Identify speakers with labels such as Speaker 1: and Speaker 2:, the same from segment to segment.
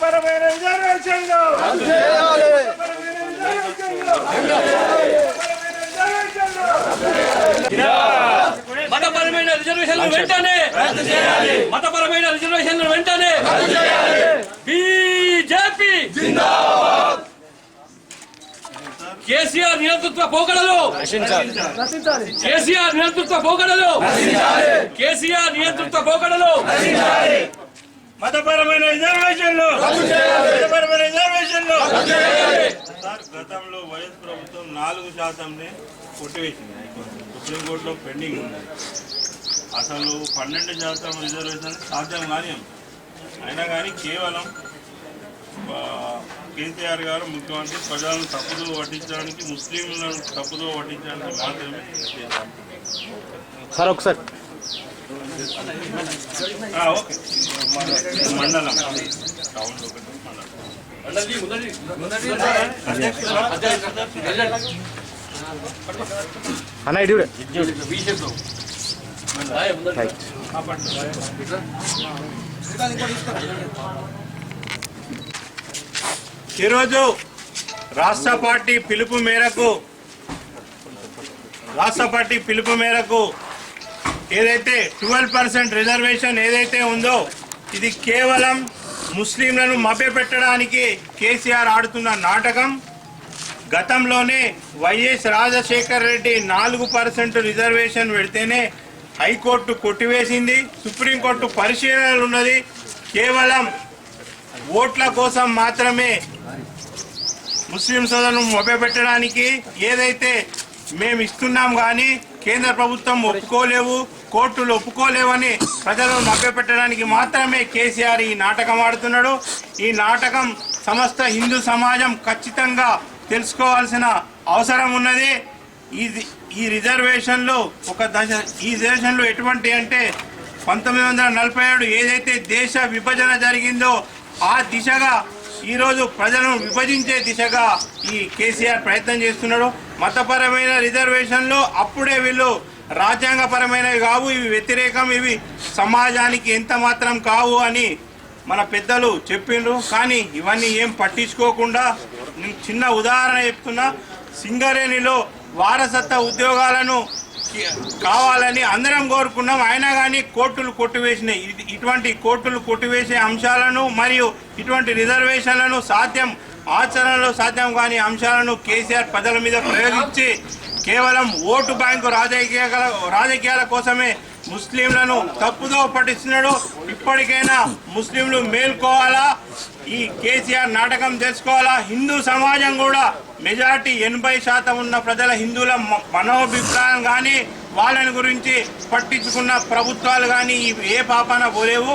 Speaker 1: మతపరమైన రిజర్వేషన్లు మతపరమైన రిజర్వేషన్లు మతపరమైన రిజర్వేషన్లు
Speaker 2: మతపరమైన రిజర్వేషన్లు వెంటనే. మతపరమైన రిజర్వేషన్లు వెంటనే. బీజేపీ. కేసీఆర్ నియంతృత్వ పోకడలు. కేసీఆర్ నియంతృత్వ పోకడలు. కేసీఆర్ నియంతృత్వ పోకడలు.
Speaker 1: మతపరమైన రిజర్వేషన్లు. మతపరమైన రిజర్వేషన్లు.
Speaker 3: సార్ గతంలో వైఎస్ ప్రభుత్వం నాలుగు శాతంని కొట్టివేసింది సుప్రీంకోర్టులో పెండింగ్ ఉంది. అసలు పన్నెండు శాతం రిజర్వేషన్ సాధ్యం కానీ అయినా కానీ కేవలం కేసీఆర్ గారు ముఖ్యమంత్రి ప్రజలను తప్పుదో పట్టించడానికి ముస్లింలను తప్పుదో పట్టించడానికి మాత్రమే
Speaker 4: సార్ ఒకసారి
Speaker 3: ఓకే మన- మండలం టౌన్ ఒకటి మండలం
Speaker 4: అన్న ఇటు చూడు.
Speaker 3: ఈరోజు రాష్ట్ర పార్టీ పిలుపు మేరకు రాష్ట్ర పార్టీ పిలుపు మేరకు ఏదైతే ట్వెల్వ్ పర్సెంట్ రిజర్వేషన్ ఏదైతే ఉందో ఇది కేవలం ముస్లింలను మభ్యపెట్టడానికి కేసీఆర్ ఆడుతున్న నాటకం. గతంలోనే వైఎస్ రాజశేఖర్ రెడ్డి నాలుగు పర్సెంట్ రిజర్వేషన్ పెడితేనే హైకోర్టు కొట్టివేసింది సుప్రీంకోర్టు పరిశీలనలు ఉన్నది. కేవలం ఓట్ల కోసం మాత్రమే ముస్లిం సోదరులను మొబైపెట్టడానికి ఏదైతే మేము ఇస్తున్నాం కానీ కేంద్ర ప్రభుత్వం ఒప్పుకోలేవు కోర్టులు ఒప్పుకోలేవని ప్రజలను మభ్యపెట్టడానికి మాత్రమే కేసీఆర్ ఈ నాటకం ఆడుతున్నాడు. ఈ నాటకం సమస్త హిందూ సమాజం ఖచ్చితంగా తెలుసుకోవాల్సిన అవసరం ఉన్నది. ఇది ఈ రిజర్వేషన్లో ఒక దశ ఈ దేశంలో ఎటువంటి అంటే పంతొమ్మిది వందల నలభై ఏడు ఏదైతే దేశ విభజన జరిగిందో ఆ దిశగా ఈరోజు ప్రజలను విభజించే దిశగా ఈ కేసీఆర్ ప్రయత్నం చేస్తున్నాడు. మతపరమైన రిజర్వేషన్లు అప్పుడే వీళ్ళు రాజ్యాంగపరమైనవి కావు ఇవి వ్యతిరేకం ఇవి సమాజానికి ఎంత మాత్రం కావు అని మన పెద్దలు చెప్పిండ్రు. కానీ ఇవన్నీ ఏం పట్టించుకోకుండా చిన్న ఉదాహరణ చెప్తున్నా. సింగరేణిలో వారసత్వ ఉద్యోగాలను కావాలని అందరం కోరుకున్నాం. అయినా కానీ కోర్టులు కొట్టివేసినాయి. ఇటువంటి కోర్టులు కొట్టివేసే అంశాలను మరియు ఇటువంటి రిజర్వేషన్లను సాధ్యం ఆచరణలో సాధ్యం కాని అంశాలను కేసీఆర్ ప్రజల మీద ప్రయోగించి కేవలం ఓటు బ్యాంకు రాజకీయాల రాజకీయాల కోసమే ముస్లింలను తప్పుదో పట్టిస్తున్నాడు. ఇప్పటికైనా ముస్లింలు మేల్కోవాలా? ఈ కేసీఆర్ నాటకం తెలుసుకోవాలా? హిందూ సమాజం కూడా మెజార్టీ ఎనభై శాతం ఉన్న ప్రజల హిందువుల మనోభిప్రాయం కానీ వాళ్ళని గురించి పట్టించుకున్న ప్రభుత్వాలు కానీ ఏ పాపాన పోలేవు.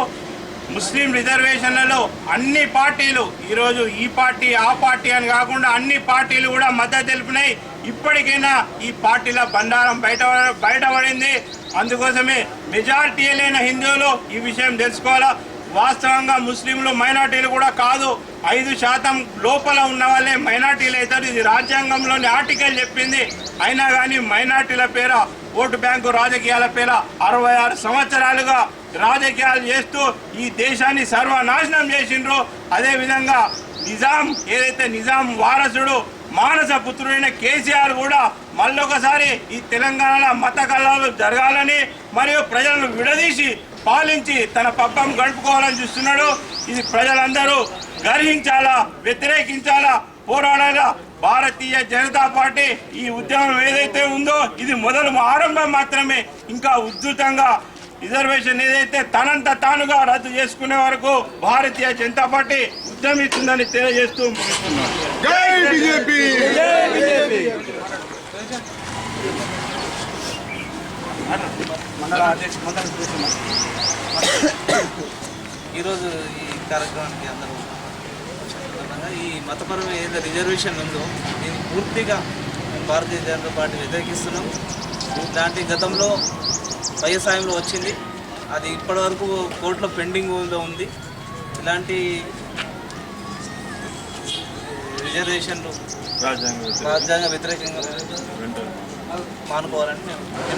Speaker 3: ముస్లిం రిజర్వేషన్లలో అన్ని పార్టీలు ఈరోజు ఈ పార్టీ ఆ పార్టీ అని కాకుండా అన్ని పార్టీలు కూడా మద్దతు తెలిపినాయి. ఇప్పటికైనా ఈ పార్టీల బండారం బయట బయటపడింది అందుకోసమే మెజార్టీ లేని హిందువులు ఈ విషయం తెలుసుకోవాలా? వాస్తవంగా ముస్లింలు మైనార్టీలు కూడా కాదు. ఐదు శాతం లోపల ఉన్న వాళ్ళే మైనార్టీలు అవుతారు. ఇది రాజ్యాంగంలోని ఆర్టికల్ చెప్పింది. అయినా కానీ మైనార్టీల పేర ఓటు బ్యాంకు రాజకీయాల పేర అరవై ఆరు సంవత్సరాలుగా రాజకీయాలు చేస్తూ ఈ దేశాన్ని సర్వనాశనం చేసిండ్రు. అదేవిధంగా నిజాం ఏదైతే నిజాం వారసుడు మానస పుత్రుడైన కేసీఆర్ కూడా మళ్ళొకసారి ఈ తెలంగాణలో మత కళాలు జరగాలని మరియు ప్రజలను విడదీసి పాలించి తన పబ్బం గడుపుకోవాలని చూస్తున్నాడు. ఇది ప్రజలందరూ గర్హించాలా వ్యతిరేకించాలా పోరాడాలా? భారతీయ జనతా పార్టీ ఈ ఉద్యమం ఏదైతే ఉందో ఇది మొదలు ఆరంభం మాత్రమే. ఇంకా ఉధృతంగా రిజర్వేషన్ ఏదైతే తనంత తానుగా రద్దు చేసుకునే వరకు భారతీయ జనతా పార్టీ ఉద్యమిస్తుందని తెలియజేస్తూ
Speaker 5: ఈరోజు ఈ కార్యక్రమానికి అందరూ ఈ మతపరమైన ఏదైతే రిజర్వేషన్ ఉందో దీన్ని పూర్తిగా భారతీయ జనతా పార్టీ వ్యతిరేకిస్తున్నాం దాంట్లో గతంలో వైఎస్ఆర్లో వచ్చింది అది ఇప్పటివరకు కోర్టులో పెండింగ్ ఉంది ఇలాంటి రిజర్వేషన్లు
Speaker 3: రాజ్యాంగ
Speaker 5: వ్యతిరేకంగా మానుకోవాలని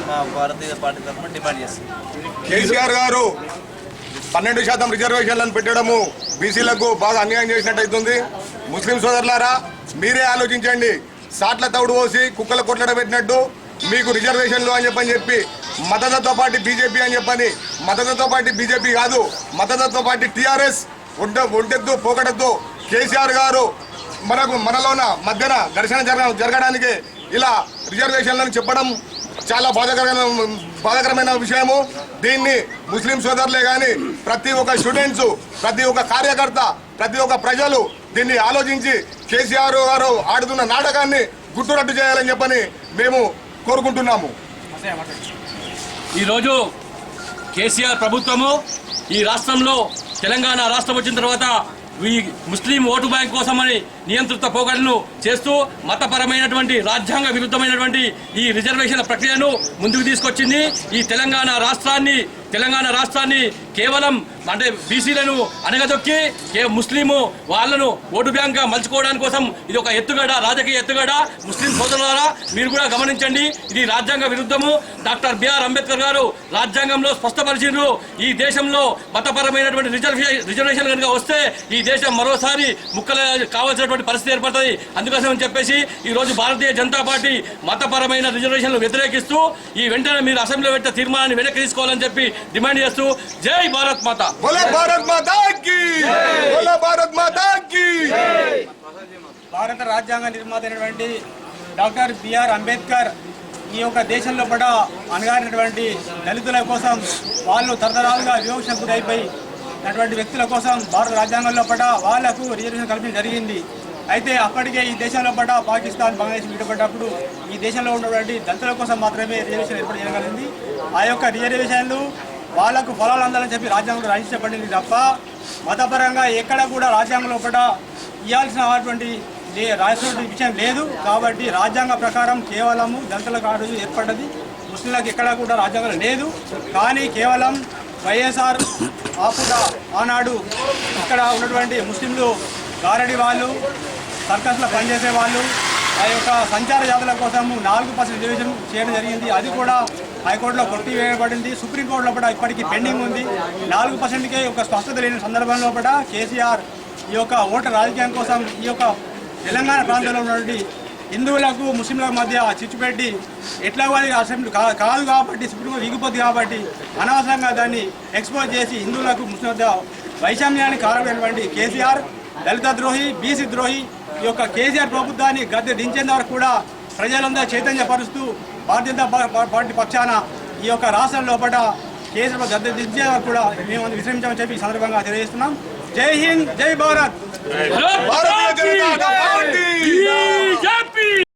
Speaker 5: మా భారతీయ పార్టీ తరఫున డిమాండ్
Speaker 6: కేసీఆర్ గారు పన్నెండు శాతం రిజర్వేషన్లను పెట్టడము బీసీలకు బాగా అన్యాయం చేసినట్టు అవుతుంది ముస్లిం సోదరులారా మీరే ఆలోచించండి. సాట్ల తౌడు పోసి కుక్కల కొట్లడ పెట్టినట్టు మీకు రిజర్వేషన్లు అని చెప్పని చెప్పి మతతత్వ పార్టీ బీజేపీ అని చెప్పని మతతత్వ పార్టీ బీజేపీ కాదు మతతత్వ పార్టీ టీఆర్ఎస్ ఉండ ఒంటెద్దు పోకడద్దు కేసీఆర్ గారు మనకు మనలోన మధ్యన ఘర్షణ జరగ జరగడానికి ఇలా రిజర్వేషన్లను చెప్పడం చాలా బాధాకరమైన బాధాకరమైన విషయము. దీన్ని ముస్లిం సోదరులే కానీ ప్రతి ఒక్క స్టూడెంట్స్ ప్రతి ఒక్క కార్యకర్త ప్రతి ఒక్క ప్రజలు దీన్ని ఆలోచించి కేసీఆర్ గారు ఆడుతున్న నాటకాన్ని గుట్టురట్టు చేయాలని చెప్పని మేము కోరుకుంటున్నాము.
Speaker 2: ఈరోజు కేసీఆర్ ప్రభుత్వము ఈ రాష్ట్రంలో తెలంగాణ రాష్ట్రం వచ్చిన తర్వాత ఈ ముస్లిం ఓటు బ్యాంక్ కోసమని నియంత్రిత పోకడలను చేస్తూ మతపరమైనటువంటి రాజ్యాంగ విరుద్ధమైనటువంటి ఈ రిజర్వేషన్ల ప్రక్రియను ముందుకు తీసుకొచ్చింది ఈ తెలంగాణ రాష్ట్రాన్ని తెలంగాణ రాష్ట్రాన్ని కేవలం అంటే బీసీలను అనగదొక్కి కే ముస్లిము వాళ్ళను ఓటు బ్యాంక్గా మలుచుకోవడానికి కోసం ఇది ఒక ఎత్తుగడ రాజకీయ ఎత్తుగడ. ముస్లిం సోదరులారా మీరు కూడా గమనించండి ఇది రాజ్యాంగ విరుద్ధము. డాక్టర్ బిఆర్ అంబేద్కర్ గారు రాజ్యాంగంలో స్పష్టపరిచిండ్రు. ఈ దేశంలో మతపరమైనటువంటి రిజర్వేషన్ రిజర్వేషన్ కనుక వస్తే ఈ దేశం మరోసారి ముక్కల కావాల్సినటువంటి పరిస్థితి ఏర్పడుతుంది. అందుకోసం అని చెప్పేసి ఈ రోజు భారతీయ జనతా పార్టీ మతపరమైన రిజర్వేషన్లు వ్యతిరేకిస్తూ ఈ వెంటనే మీరు అసెంబ్లీలో పెట్టిన తీర్మానాన్ని వెనక్కి తీసుకోవాలని చెప్పి డిమాండ్ చేస్తూ జై భారత్ మాత.
Speaker 6: బోలో భారత్ మాతా కీ! బోలో భారత్ మాతా కీ!
Speaker 7: భారత రాజ్యాంగ నిర్మాత అయినటువంటి డాక్టర్ బిఆర్ అంబేద్కర్ ఈ యొక్క దేశంలో పడ అణగారినటువంటి దళితుల కోసం వాళ్ళు తరతరాలుగా వివక్షకు గురైపోయి అటువంటి వ్యక్తుల కోసం భారత రాజ్యాంగంలో పడ వాళ్ళకు రిజర్వేషన్ కల్పించడం జరిగింది. అయితే అప్పటికే ఈ దేశంలో పడ పాకిస్తాన్ బంగ్లాదేశ్ విడిపడ్డప్పుడు ఈ దేశంలో ఉన్నటువంటి దళితుల కోసం మాత్రమే రిజర్వేషన్ ఏర్పాటు చేయగలిగింది ఆ యొక్క రిజర్వేషన్లు వాళ్ళకు ఫలాలు అందాలని చెప్పి రాజ్యాంగంలో రాయించబడింది తప్ప మతపరంగా ఎక్కడ కూడా రాజ్యాంగంలో పడ ఇవ్వాల్సినటువంటి లే రాసినటువంటి విషయం లేదు. కాబట్టి రాజ్యాంగ ప్రకారం కేవలము దళితులకు ఆ రోజు ఏర్పడ్డది. ముస్లింలకు ఎక్కడ కూడా రాజ్యాంగం లేదు. కానీ కేవలం వైఎస్ఆర్ ఆపుట ఆనాడు ఇక్కడ ఉన్నటువంటి ముస్లింలు గారడి వాళ్ళు సర్కస్లో పనిచేసే వాళ్ళు ఆ యొక్క సంచార జాతుల కోసం నాలుగు పర్సెంట్ రిజర్వేషన్ చేయడం జరిగింది. అది కూడా హైకోర్టులో కొట్టివేయబడింది సుప్రీంకోర్టులో కూడా ఇప్పటికీ పెండింగ్ ఉంది. నాలుగు పర్సెంట్కే ఒక స్పష్టత లేని సందర్భంలో కూడా కేసీఆర్ ఈ యొక్క ఓటర్ రాజకీయం కోసం ఈ యొక్క తెలంగాణ ప్రాంతంలో ఉన్నటువంటి హిందువులకు ముస్లింల మధ్య చిచ్చు పెట్టి ఎట్లా వాళ్ళకి అసెంబ్లీ కా- కాదు కాబట్టి సుప్రీంకోర్టు విగిపోద్ది కాబట్టి అనవసరంగా దాన్ని ఎక్స్పోజ్ చేసి హిందువులకు ముస్లిం మధ్య వైషమ్యానికి కారణమైనటువంటి కేసీఆర్ దళిత ద్రోహి బీసీ ద్రోహి ఈ యొక్క కేసీఆర్ ప్రభుత్వాన్ని గద్దె దించేంత వరకు కూడా ప్రజలందరూ చైతన్యపరుస్తూ భారతీయ జనతా పార్టీ పక్షాన ఈ యొక్క రాష్ట్రం లోపల కేసీఆర్ గద్దె దించే వరకు కూడా మేము విశ్రమించామని చెప్పి సందర్భంగా తెలియజేస్తున్నాం. జై హింద్ జై భారత్.